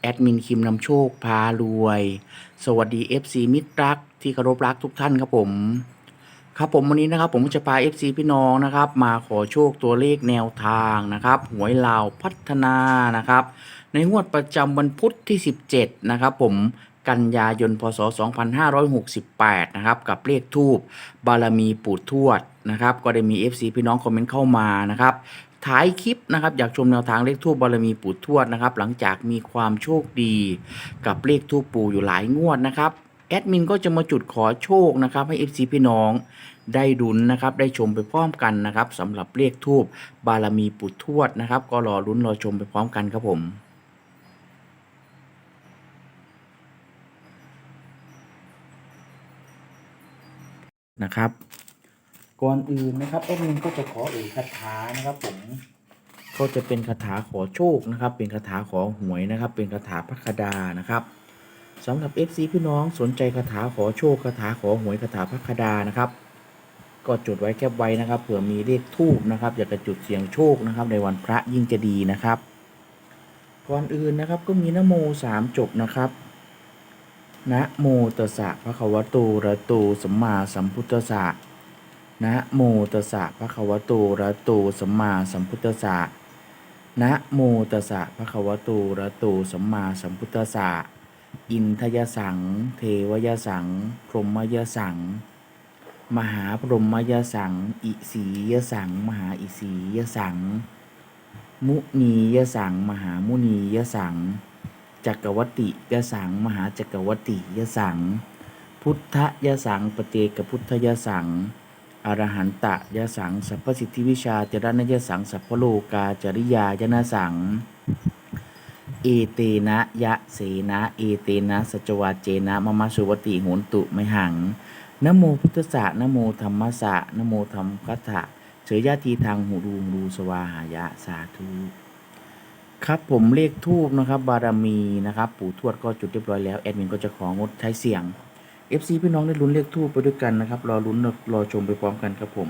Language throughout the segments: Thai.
แอดมินคิมนำโชคพารวย สวัสดี FC มิตรรักที่เคารพรักทุกท่านครับผม ครับผมวันนี้นะครับ ผมจะพา FC พี่น้องนะครับ มาขอโชคตัวเลขแนวทางนะครับ หวยลาวพัฒนานะครับ ในงวดประจำวันพุธที่ 17 นะครับ ผมกันยายนพศ 2568 นะครับ กับเลขทูบบารมีปู่ทวดนะครับ ก็ได้มี FC พี่น้องคอมเมนต์เข้ามานะครับ ท้ายคลิปนะครับอยากชมแนวทางเลขทูบบารมีปู่ทวดนะครับ หลังจากมีความโชคดีกับเลขทูบปู่อยู่หลายงวดนะครับแอดมินก็จะมาจุดขอโชคนะครับ ให้ FC พี่น้องได้ดุนนะครับ ได้ชมไปพร้อมกันนะครับสำหรับเลขทูบบารมีปู่ทวดนะครับ ก็รอลุ้นรอชมไปพร้อมกันครับผมนะครับ ก่อนอื่นนะครับแอดมินก็จะขอเอ่ยคาถานะครับผมก็จะเป็นคาถาขอโชคนะครับ เป็นคาถาขอหวยนะครับ เป็นคาถาพระคดานะครับสำหรับ FC พี่น้องสนใจคาถาขอโชคคาถาขอหวยคาถาพระคดานะครับ ก็จดไว้แคบไว้นะครับเผื่อมีเลขทูบนะครับ อยากจะจุดเสียงโชคนะครับ ในวันพระยิ่งจะดีนะครับก่อนอื่นนะครับก็มีนโมสามจบนะครับนะโมตัสสะพระควะโตระโตสัมมาสัมพุทธัสสะ นะโมตัสสะภะคะวะโตอะระโตสัมมาสัมพุทธัสสะนะโมตัสสะภะคะวะโตอะระโตสัมมาสัมพุทธัสสะอินทยสัง เทวยสัง พรหมยสัง มหาพรหมยสัง อิสียสัง มหาอิสียสัง มุนียสัง มหามุนียสัง จักรวติยสัง มหาจักรวติยสัง พุทธยสังปเจกพุทธยสัง อรหันตะยะสัง สัพพสิทธิวิชาจรณยสัง สัพพโลกาจริยายนสังเอเตนะยะเสนะเอเตนะสจวาเจนะมะมะสุวติโหนตุไมหังนโมพุทธะนโมธรรมสะนโมธรรมคัตถะเฉยญาทีทางหูรูหูรูสวาหายะสาธุครับผมเลขทูบนะครับ บารมีนะครับ ปู่ทวดก็จุดเรียบร้อยแล้ว แอดมินก็จะของดใช้เสียง FC พี่น้องได้ลุ้นเลขทูบไปด้วยกันนะครับ รอลุ้นรอชมไปพร้อมกันครับผม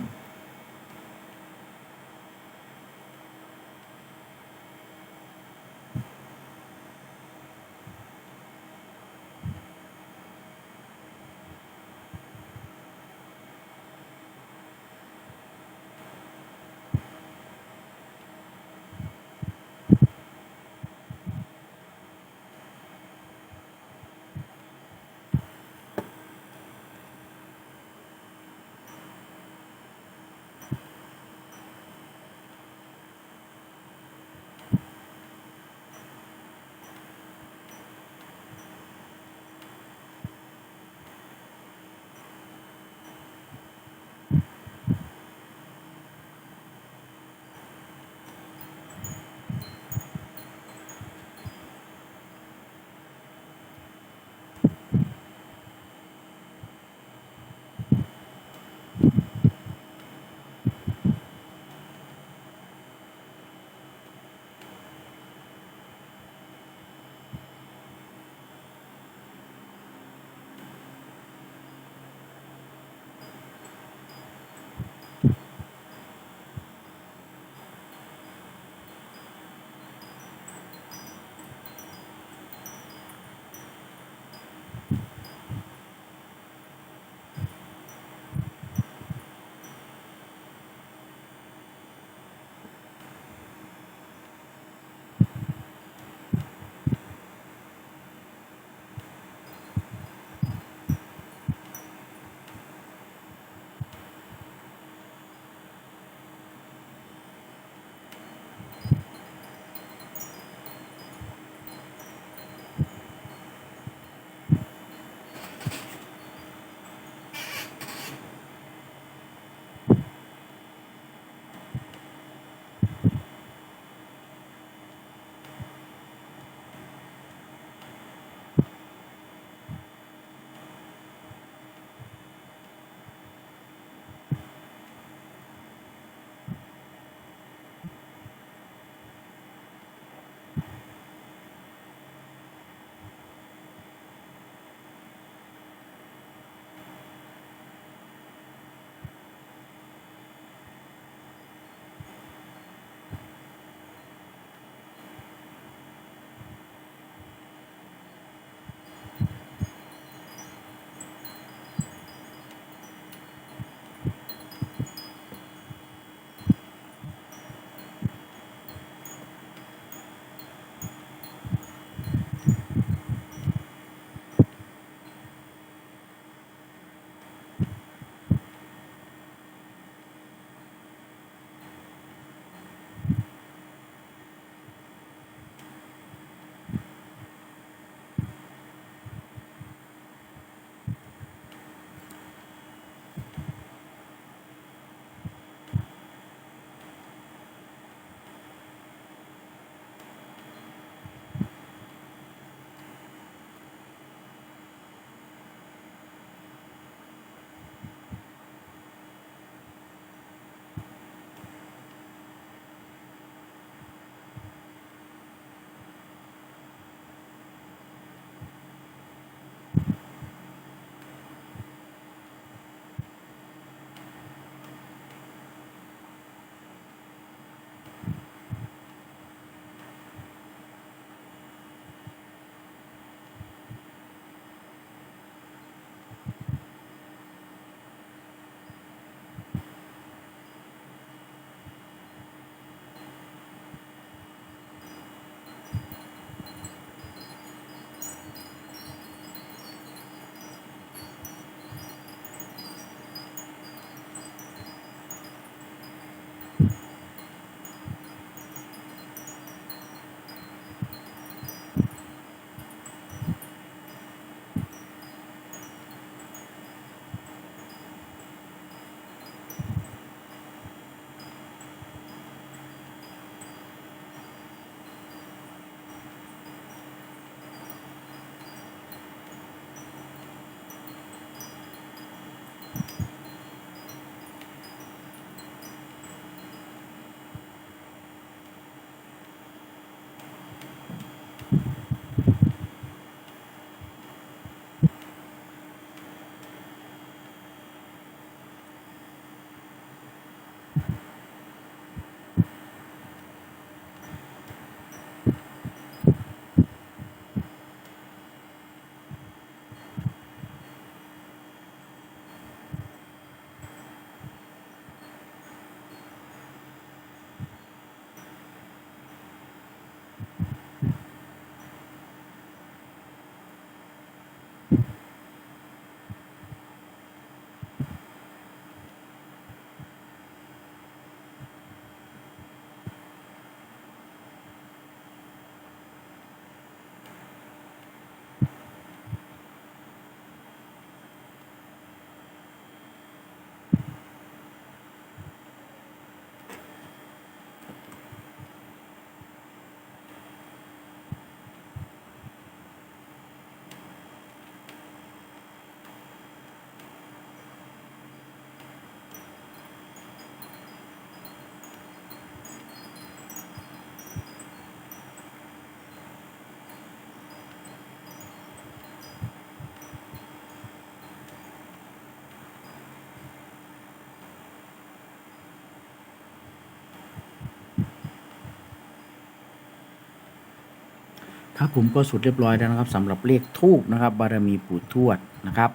ครับผมก็สุดเรียบร้อยแล้วนะครับสำหรับเลขทูบนะครับ บารมีปู่ทวดนะครับ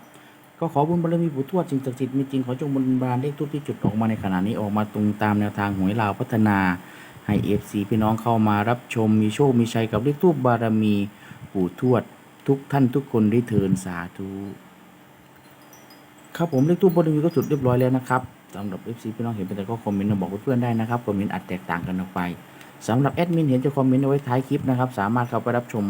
ก็ขอบุญบารมีปู่ทวดสิ่งศักดิ์สิทธิ์มีจริงขอจงบุญบารเลขทูบที่จุดออกมาในขณะนี้ออกมาตรงตามแนวทางหวยลาวพัฒนาให้เอฟซีพี่น้องเข้ามารับชมมีโชคมีชัยกับเลขทูบบารมีปู่ทวด ทุกท่านทุกคนได้เทินสาธุครับผมเลขทูบบารมีก็สุดเรียบร้อยแล้วนะครับสำหรับเอฟซีพี่น้องเห็นเป็นแต่ก็คอมเมนต์มาบอกเพื่อนๆได้นะครับคอมเมนต์อาจแตกต่างกันออกไป สำหรับแอดมินเห็นจะคอมเมนต์เอาไว้ท้ายคลิปนะครับ สามารถเข้าไปรับชม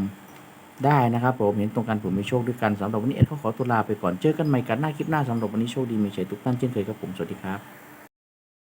ได้นะครับผมเห็นตรงกันผมมีโชคด้วยกันสำหรับวันนี้เอ็ดก็ขอตัวลาไปก่อนเจอกันใหม่กันหน้าคลิปหน้าสำหรับวันนี้โชคดีมีชัยทุกท่านเช่นเคยครับผมสวัสดีครับ